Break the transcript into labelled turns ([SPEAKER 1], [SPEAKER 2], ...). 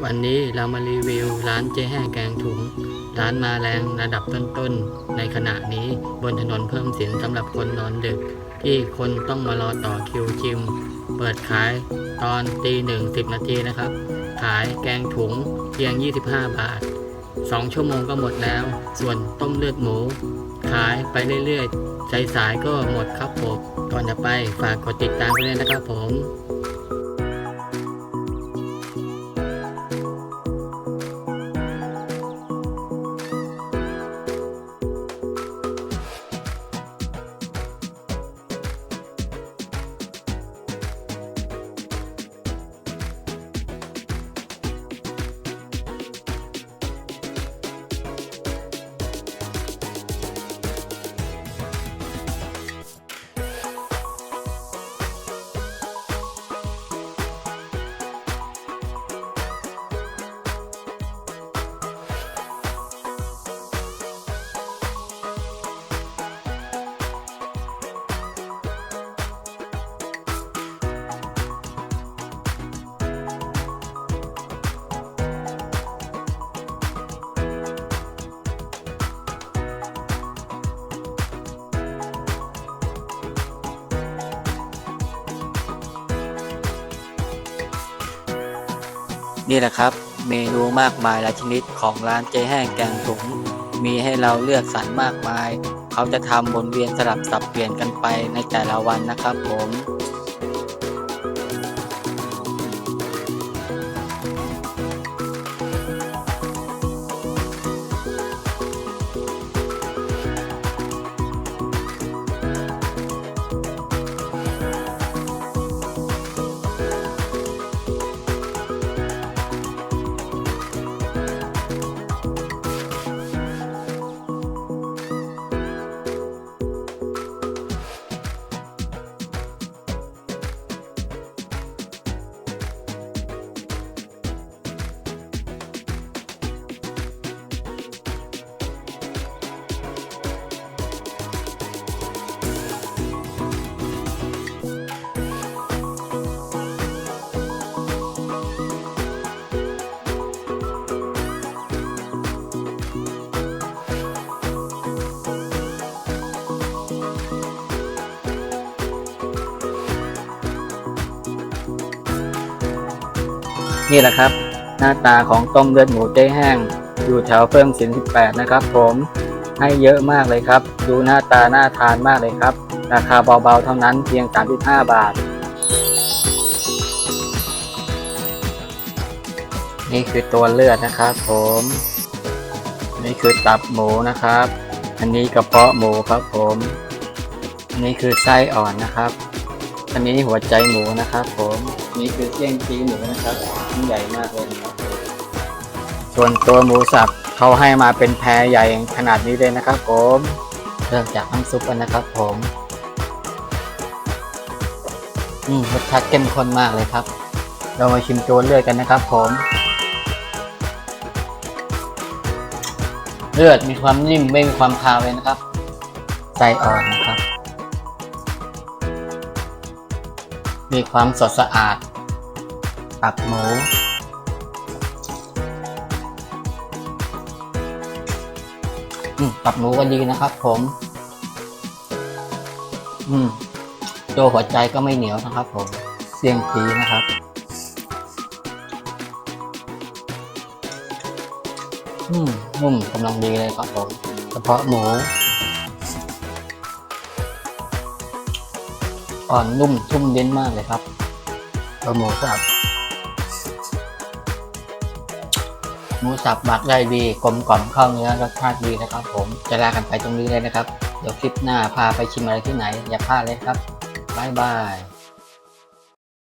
[SPEAKER 1] วันนี้เรามารีวิวร้านเจ๊แห้งแกงถุง ร้านมาแรงระดับต้นๆ ในขณะนี้บนถนนเพิ่มสินสำหรับคนนอนดึก ที่คนต้องมารอต่อคิวชิม เปิดขายตอนตีหนึ่งสิบนาทีนะครับ ขายแกงถุงเพียง 25 บาท 2 ชั่วโมงก็หมดแล้ว ส่วนต้มเลือดหมู ขายไปเรื่อยๆสายๆก็หมดครับผมก่อนจะไปฝากกดติดตามด้วยนะครับผม นี่แหละครับ เมนูมากมายหลายชนิดของร้านเจ๊แห้งแกงถุงมีให้เราเลือกสรรมากมาย เขาจะทำวนเวียนสลับสับเปลี่ยนกันไปในแต่ละวันนะครับผม นี่แหละครับ หน้าตาของต้มเลือดหมูเจ๊แห้ง อยู่แถวเพิ่มสิน18 นะครับผมให้เยอะมากเลยครับ ดูหน้าตาน่าทานมากเลยครับ ราคาเบาๆเท่านั้นเพียง 35 บาท นี่คือตัวเลือดนะครับผม นี่คือตับหมูนะครับ อันนี้กระเพาะหมูครับผมอันนี้คือไส้อ่อนนะครับ อันนี้หัวใจหมูนะครับผม นี่คือเสี่ยงจีหมูนะครับชิ้นใหญ่มากเลยนะครับส่วนตัวหมูสับเขาให้มาเป็นแพรใหญ่ขนาดนี้เลยนะครับผมเริ่มจากน้ำซุปกันนะครับผมอืมรสชาติเข้มข้นมากเลยครับ เรามาชิมตัวเลือดกันนะครับผม เลือดมีความนิ่มไม่มีความคาวเลยนะครับไส้อ่อนนะครับ มีความสดสะอาด ตับหมู ตับหมูก็ดีนะครับผม อืมตัวหัวใจก็ไม่เหนียวนะครับผม เสี่ยงจีนะครับอืมนุ่มกำลังดีเลยครับผมกระเพาะหมู อ่อนนุ่มทุ่มเย็นมากเลยครับตัวหมูสับหมูสับหมักได้ดีกลมกล่อมเข้าเนื้อรสชาติดีนะครับ ผมจะลากันไปตรงนี้เลยนะครับ เดี๋ยวคลิปหน้าพาไปชิมอะไรที่ไหน อย่าพลาดเลยครับบ๊ายบาย